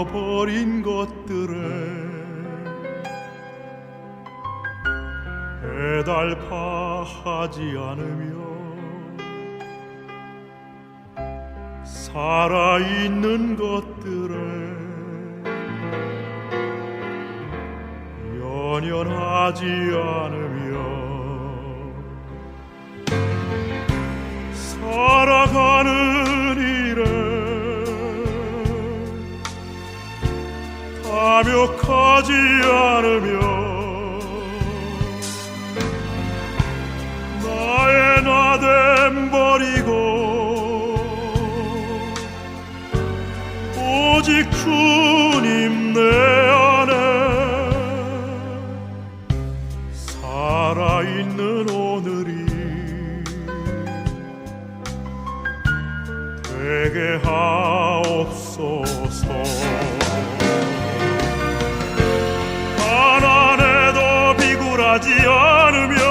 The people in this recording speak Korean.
잃어버린 것들에 해달파하지 않으며 살아있는 것들에 연연하지 않으며 탐욕하지 않으며 나의 나됨 버리고 오직 주님 내 안에 살아있는 오늘이 되게 하옵소서 하지 않으면